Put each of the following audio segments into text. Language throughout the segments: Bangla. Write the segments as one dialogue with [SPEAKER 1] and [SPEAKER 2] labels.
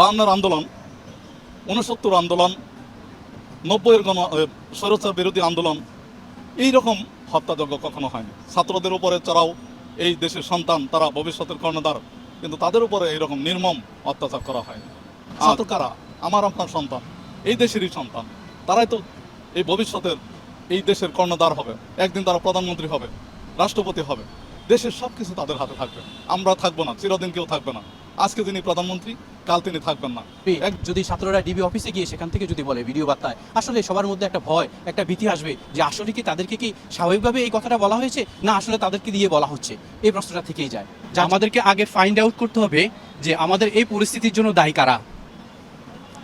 [SPEAKER 1] বায়ান্নর আন্দোলন উনসত্তর আন্দোলন নব্বইয়ের গণ স্বৈরাচার বিরোধী আন্দোলন এই রকম হত্যাযজ্ঞ কখনো হয়নি। ছাত্রদের উপরে চড়াও এই দেশের সন্তান তারা ভবিষ্যতের কর্ণধার কিন্তু তাদের উপরে এইরকম নির্মম অত্যাচার করা হয়নি। ছাত্র কারা? আমার আপনার সন্তান এই দেশেরই সন্তান। তারাই তো এই ভবিষ্যতের এই দেশের কর্ণধার হবে। একদিন তারা প্রধানমন্ত্রী হবে রাষ্ট্রপতি হবে। দেশের সব কিছু তাদের হাতে থাকবে। আমরা থাকব না চিরদিন কেউ থাকবে না। আজকে তিনি প্রধানমন্ত্রী কাল তিনি থাকবেন না।
[SPEAKER 2] যদি ছাত্ররা ডিবি অফিসে গিয়ে সেখান থেকে যদি বলে ভিডিও বার্তায়, আসলে সবার মধ্যে একটা ভয়, একটা ভীতি আসবে যে আসলে কি তাদেরকে কি স্বাভাবিকভাবে এই কথাটা বলা হয়েছে, না আসলে তাদেরকে দিয়ে বলা হচ্ছে? এই প্রশ্নটা থেকেই যায়।
[SPEAKER 3] যে আমাদেরকে আগে ফাইন্ড আউট করতে হবে যে আমাদের এই পরিস্থিতির জন্য দায়ী কারা।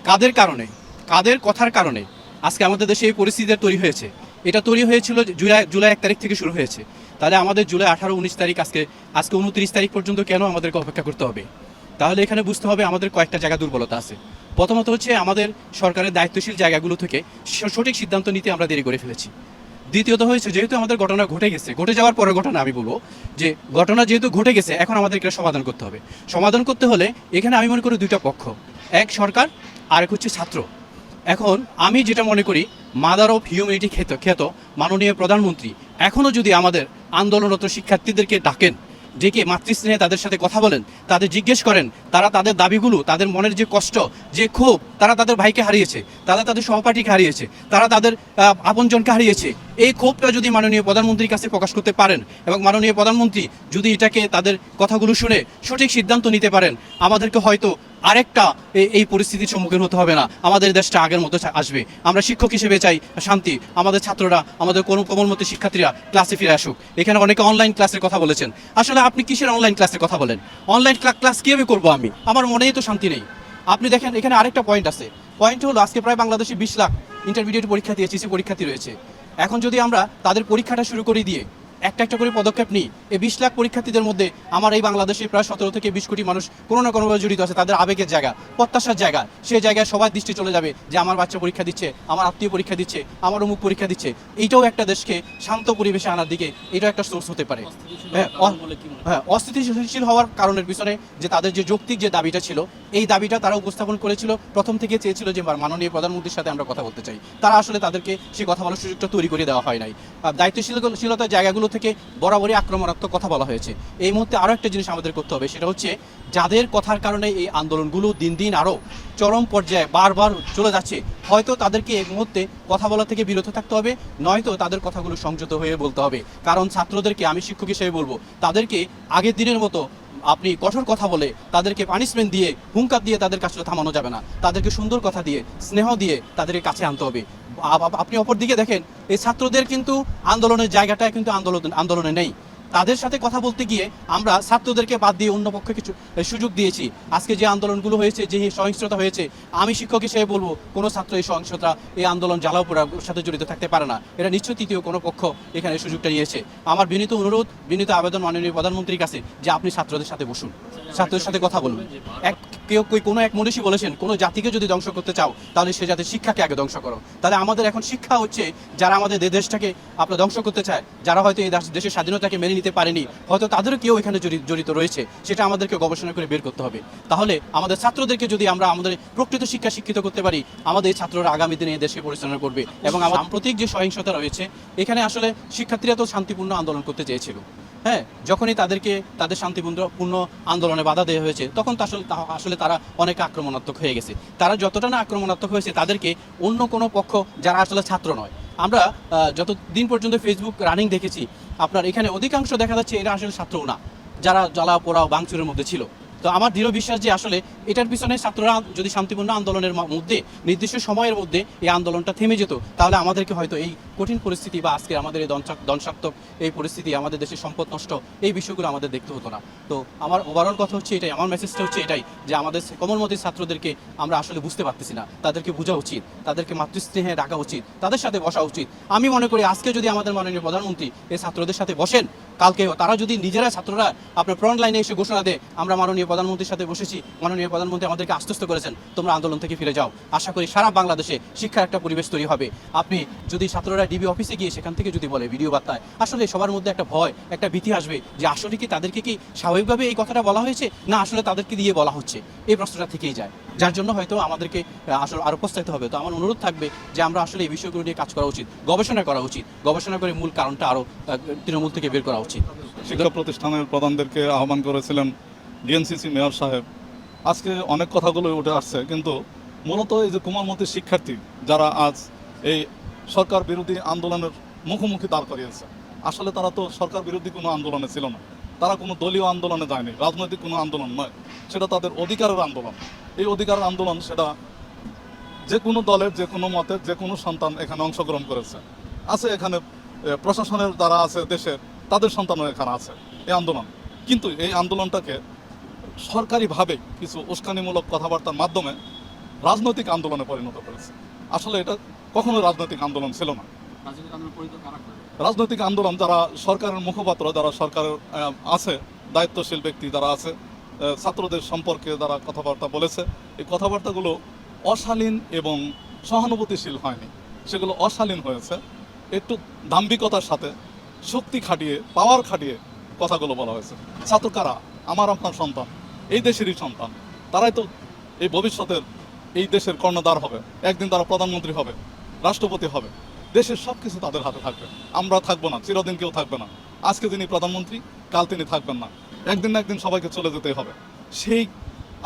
[SPEAKER 3] কাদের কারণে? কাদের কথার কারণে? আজকে আমাদের দেশে এই পরিস্থিতিটা তৈরি হয়েছে। এটা তৈরি হয়েছিল জুলাই জুলাই এক তারিখ থেকে শুরু হয়েছে। তাহলে আমাদের জুলাই আঠারো, উনিশ তারিখ আজকে আজকে উনত্রিশ তারিখ পর্যন্ত কেন আমাদেরকে অপেক্ষা করতে হবে? তাহলে এখানে বুঝতে হবে আমাদের কয়েকটা জায়গা দুর্বলতা আছে। প্রথমত হচ্ছে আমাদের সরকারের দায়িত্বশীল জায়গাগুলো থেকে সঠিক সিদ্ধান্ত নিতে আমরা দেরি করে ফেলেছি। দ্বিতীয়ত হয়েছে, যেহেতু আমাদের ঘটনা ঘটে গেছে, ঘটে যাওয়ার পরের ঘটনা আমি বলব যে, ঘটনা যেহেতু ঘটে গেছে, এখন আমাদের এটা সমাধান করতে হবে। সমাধান করতে হলে এখানে আমি মনে করি দুইটা পক্ষ, এক সরকার আর এক হচ্ছে ছাত্র। এখন আমি যেটা মনে করি মাদার অফ হিউম্যানিটি খেত খ্যাত মাননীয় প্রধানমন্ত্রী এখনও যদি আমাদের আন্দোলনরত শিক্ষার্থীদেরকে ডাকেন ডেকে মাতৃস্নেহে তাদের সাথে কথা বলেন, তাদের জিজ্ঞেস করেন, তারা তাদের দাবিগুলো, তাদের মনের যে কষ্ট, যে ক্ষোভ, তারা তাদের ভাইকে হারিয়েছে, তারা তাদের সহপাঠীকে হারিয়েছে, তারা তাদের আপনজনকে হারিয়েছে। এই ক্ষোভটা যদি মাননীয় প্রধানমন্ত্রীর কাছে প্রকাশ করতে পারেন এবং মাননীয় প্রধানমন্ত্রী যদি এটাকে তাদের কথাগুলো শুনে সঠিক সিদ্ধান্ত নিতে পারেন, আমাদেরকে হয়তো আরেকটা এই পরিস্থিতির সম্মুখীন হতে হবে না। আমাদের দেশটা আগের মতো আসবে। আমরা শিক্ষক হিসেবে চাই শান্তি। আমাদের ছাত্ররা, আমাদের কোনো কোমলমতি শিক্ষার্থীরা ক্লাসে ফিরে আসুক। এখানে অনেকে অনলাইন ক্লাসের কথা বলেছেন। আসলে আপনি কিসের অনলাইন ক্লাসের কথা বলেন? অনলাইন ক্লাস কীভাবে করব আমি? আমার মনেই তো শান্তি নেই। আপনি দেখেন, এখানে আরেকটা পয়েন্ট আছে। পয়েন্ট হলো, আজকে প্রায় বাংলাদেশে বিশ লাখ ইন্টারমিডিয়েট পরীক্ষা দিয়ে পরীক্ষার্থী রয়েছে। এখন যদি আমরা তাদের পরীক্ষাটা শুরু করে দিয়ে একটা একটা করে পদক্ষেপ নিই। এই বিশ লাখ পরীক্ষার্থীদের মধ্যে আমার এই বাংলাদেশে প্রায় সতেরো থেকে বিশ কোটি মানুষ কোনো না কোনোভাবে জড়িত আছে। তাদের আবেগের জায়গা প্রত্যাশার জায়গা সেই জায়গায় সবার দৃষ্টি চলে যাবে যে আমার বাচ্চা পরীক্ষা দিচ্ছে আমার আত্মীয় পরীক্ষা দিচ্ছে আমার অমুক পরীক্ষা দিচ্ছে। এইটাও একটা দেশকে শান্ত পরিবেশে আনার দিকে এটাও একটা সোর্স হতে পারে। হ্যাঁ হ্যাঁ? অস্থিতিশীল হওয়ার কারণের পিছনে যে তাদের যে যৌক্তিক যে দাবিটা ছিল এই দাবিটা তারা উপস্থাপন করেছিল। প্রথম থেকে চেয়েছিল যে মাননীয় প্রধানমন্ত্রীর সাথে আমরা কথা বলতে চাই। তারা আসলে তাদেরকে সেই কথা বলার সুযোগটা তৈরি করে দেওয়া হয় নাই। আর দায়িত্বশীলতার জায়গাগুলো থেকে বরাবরই আক্রমণাত্মক কথা বলা হয়েছে। এই মুহূর্তে আরও একটা জিনিস আমাদের করতে হবে, সেটা হচ্ছে যাদের কথার কারণে এই আন্দোলনগুলো দিন দিন আরও চরম পর্যায়ে বারবার চলে যাচ্ছে, হয়তো তাদেরকে এই মুহূর্তে কথা বলা থেকে বিরত থাকতে হবে, নয়তো তাদের কথাগুলো সংযত হয়ে বলতে হবে। কারণ ছাত্রদেরকে আমি শিক্ষক হিসেবে বলব, তাদেরকে আগের দিনের মতো আপনি কঠোর কথা বলে তাদেরকে পানিশমেন্ট দিয়ে, হুঙ্কার দিয়ে তাদের কাছে থামানো যাবে না। তাদেরকে সুন্দর কথা দিয়ে, স্নেহ দিয়ে তাদেরকে কাছে আনতে হবে। আপ- আপ- আপনি অপর দিকে দেখেন, এই ছাত্রদের কিন্তু আন্দোলনের জায়গাটা কিন্তু আন্দোলন, আন্দোলনে নেই। তাদের সাথে কথা বলতে গিয়ে আমরা ছাত্রদেরকে বাদ দিয়ে অন্য পক্ষে কিছু সুযোগ দিয়েছি। আজকে যে আন্দোলনগুলো হয়েছে, যে সহিংসতা হয়েছে, আমি শিক্ষক হিসেবে বলব, কোনো ছাত্র এই সহিংসতা, এই আন্দোলন জ্বালাও সাথে জড়িত থাকতে পারে না। এটা নিশ্চয় তৃতীয় কোনো পক্ষ এখানে সুযোগটা নিয়েছে। আমার বিনীত অনুরোধ, বিনীত আবেদন মাননীয় প্রধানমন্ত্রীর কাছে যে আপনি ছাত্রদের সাথে বসুন। ছাত্রদের সাথে কথা বলুন। এক কেউ কেউ- কোনো এক মনীষী বলেছেন, কোনো জাতিকে যদি ধ্বংস করতে চাও, তাহলে সে জাতির শিক্ষাকে আগে ধ্বংস করো। তাহলে আমাদের এখন শিক্ষা হচ্ছে যারা আমাদের দেশটাকে আপনার ধ্বংস করতে চায়, যারা হয়তো এই দেশ- দেশের স্বাধীনতাকে মেনে নিতে পারেনি, হয়তো তাদেরও কেউ এখানে জড়ি- জড়িত রয়েছে, সেটা আমাদেরকে গবেষণা করে বের করতে হবে। তাহলে আমাদের ছাত্রদেরকে যদি আমরা আমাদের প্রকৃত শিক্ষা শিক্ষিত করতে পারি, আমাদের এই ছাত্ররা আগামী দিনে এই দেশকে পরিচালনা করবে এবং আমার সাম্প্রতিক যে সহিংসতা রয়েছে, এখানে আসলে শিক্ষার্থীরা তো শান্তিপূর্ণ আন্দোলন করতে চেয়েছিল। হ্যাঁ যখনই তাদেরকে, তাদের শান্তিপূর্ণ পূর্ণ আন্দোলনে বাধা দেওয়া হয়েছে, তখন তো আসলে আসলে তারা অনেক আক্রমণাত্মক হয়ে গেছে। তারা যতটা না আক্রমণাত্মক হয়েছে, তাদেরকে অন্য কোনো পক্ষ যারা আসলে ছাত্র নয়। আমরা যত দিন পর্যন্ত ফেসবুক রানিং দেখেছি, আপনার এখানে অধিকাংশ দেখা যাচ্ছে এরা আসলে ছাত্রও না। যারা জ্বালা পোড়াও বাংচুরের মধ্যে ছিল। তো আমার দৃঢ় বিশ্বাস যে আসলে এটার পিছনে ছাত্ররা যদি শান্তিপূর্ণ আন্দোলনের মধ্যে, নির্দিষ্ট সময়ের মধ্যে এই আন্দোলনটা থেমে যেত, তাহলে আমাদেরকে হয়তো এই কঠিন পরিস্থিতি বা আজকে আমাদের এই দংশা- ধ্বংসাত্মক এই পরিস্থিতি, আমাদের দেশের সম্পদ নষ্ট, এই বিষয়গুলো আমাদের দেখতে হতো না। তো আমার ওভারঅল কথা হচ্ছে এটাই, আমার মেসেজটা হচ্ছে এটাই যে আমাদের কমলমতি ছাত্রদেরকে আমরা আসলে বুঝতে পারতেছি না। তাদেরকে বোঝা উচিত, তাদেরকে মাতৃস্নেহে রাখা উচিত, তাদের সাথে বসা উচিত। আমি মনে করি আজকে যদি আমাদের মাননীয় প্রধানমন্ত্রী এই ছাত্রদের সাথে বসেন কালকে তারা যদি নিজেরা ছাত্ররা আপনার ফ্রন্ট লাইনে এসে ঘোষণা দেয়, আমরা মাননীয় প্রধানমন্ত্রীর সাথে বসেছি, মাননীয় প্রধানমন্ত্রী আমাদেরকে আশ্বস্ত করেছেন, তোমরা আন্দোলন থেকে ফিরে যাও। আশা করি সারা বাংলাদেশে শিক্ষার একটা পরিবেশ তৈরি হবে। আপনি যদি ছাত্ররা ডিবি অফিসে গিয়ে সেখান থেকে যদি বলে ভিডিও বার্তায়, আসলে সবার মধ্যে একটা ভয়, একটা ভীতি আসবে যে আসলে কি তাদেরকে কি স্বাভাবিকভাবে এই কথাটা বলা হয়েছে, না আসলে তাদেরকে দিয়ে বলা হচ্ছে। এই প্রশ্নটা থেকেই যায়। যার জন্য হয়তো আমাদেরকে আসলে আরও প্রস্তাবিত হবে। তো আমার অনুরোধ থাকবে যে আমরা আসলে এই বিষয়গুলো নিয়ে কাজ করা উচিত, গবেষণা করা উচিত। গবেষণা করে মূল কারণটা আরও তৃণমূল থেকে বের করা উচিত।
[SPEAKER 1] শিক্ষা প্রতিষ্ঠানের প্রধানদেরকে আহ্বান করেছিলেন ডিএনসিসি মেয়র সাহেব। আজকে অনেক কথাগুলো উঠে আসছে, কিন্তু মূলত এই যে কুমারমতির শিক্ষার্থী যারা আজ এই সরকার বিরোধী আন্দোলনের মুখোমুখি দাঁড় করিয়েছে, আসলে তারা তো সরকার বিরোধী কোনো আন্দোলনে ছিল না। তারা কোনো দলীয় আন্দোলনে যায়নি, রাজনৈতিক কোনো আন্দোলন নয়। সেটা তাদের অধিকারের আন্দোলন। এই অধিকারের আন্দোলন সেটা যে কোনো দলের যে কোনো মতের যে কোনো সন্তান এখানে অংশগ্রহণ করেছে। আছে এখানে প্রশাসনের যারা আছে দেশের তাদের সন্তানও এখানে আছে এই আন্দোলন। কিন্তু এই আন্দোলনটাকে সরকারিভাবে কিছু উস্কানিমূলক কথাবার্তার মাধ্যমে রাজনৈতিক আন্দোলনে পরিণত করেছে। আসলে এটা কখনো রাজনৈতিক আন্দোলন ছিল না। রাজনৈতিক আন্দোলন যারা সরকারের মুখপাত্র যারা সরকারের আছে দায়িত্বশীল ব্যক্তি যারা আছে ছাত্রদের সম্পর্কে যারা কথাবার্তা বলেছে, এই কথাবার্তাগুলো অশালীন এবং সহানুভূতিশীল হয়নি। সেগুলো অশালীন হয়েছে। একটু দাম্ভিকতার সাথে, শক্তি খাটিয়ে পাওয়ার খাটিয়ে কথাগুলো বলা হয়েছে। ছাত্র কারা? আমার আপনার সন্তান। এই দেশেরই সন্তান। তারাই তো এই ভবিষ্যতের এই দেশের কর্ণধার হবে। একদিন তারা প্রধানমন্ত্রী হবে, রাষ্ট্রপতি হবে। দেশের সব কিছু তাদের হাতে থাকবে। আমরা থাকব না, চিরদিন কেউ থাকবে না। আজকে তিনি প্রধানমন্ত্রী, কাল তিনি থাকবেন না। একদিন না একদিন সবাইকে চলে যেতে হবে। সেই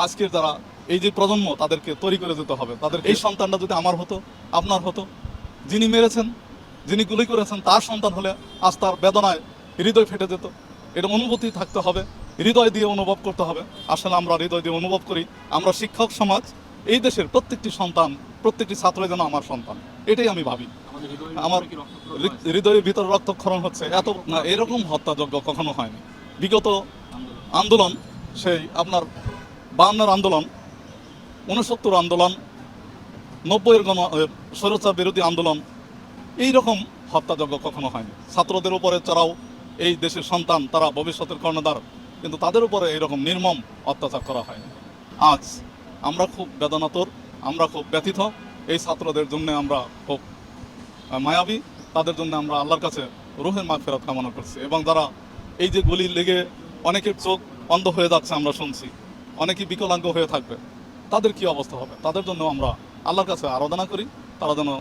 [SPEAKER 1] আজকের যারা এই যে প্রজন্ম তাদেরকে তৈরি করে যেতে হবে। তাদের এই সন্তানটা যদি আমার হতো আপনার হতো যিনি মেরেছেন যিনি গুলি করেছেন তার সন্তান হলে আজ তার বেদনায় হৃদয় ফেটে যেত। এটা অনুভূতি থাকতে হবে হৃদয় দিয়ে অনুভব করতে হবে। আসলে আমরা হৃদয় দিয়ে অনুভব করি। আমরা শিক্ষক সমাজ এই দেশের প্রত্যেকটি সন্তান প্রত্যেকটি ছাত্র যেন আমার সন্তান। এটাই আমি ভাবি। আমার হৃদয়ের ভিতর রক্তক্ষরণ হচ্ছে। এত না এরকম হত্যাযজ্ঞ কখনো হয়নি। বিগত আন্দোলন সেই আপনার বায়ান্নর আন্দোলন উনসত্তর আন্দোলন নব্বইয়ের গণ এ, বিরোধী আন্দোলন এই রকম হত্যাযজ্ঞ কখনো হয়নি। ছাত্রদের উপরে চড়াও এই দেশের সন্তান তারা ভবিষ্যতের কর্ণধার কিন্তু তাদের উপরে এইরকম নির্মম অত্যাচার করা হয়নি। আজ আমরা খুব বেদনাতর আমরা খুব ব্যথিত এই ছাত্রদের জন্য আমরা খুব মায়াবী তাদের জন্য আমরা আল্লাহর কাছে রুহের মাগ ফেরত কামনা করছি। এবং যারা এই যে গুলি লেগে অনেকের চোখ অন্ধ হয়ে যাচ্ছে আমরা শুনছি। অনেকে বিকলাঙ্গ হয়ে থাকবে। তাদের কি অবস্থা হবে? তাদের জন্য আমরা আল্লাহর কাছে আরাধনা করি, তারা যেন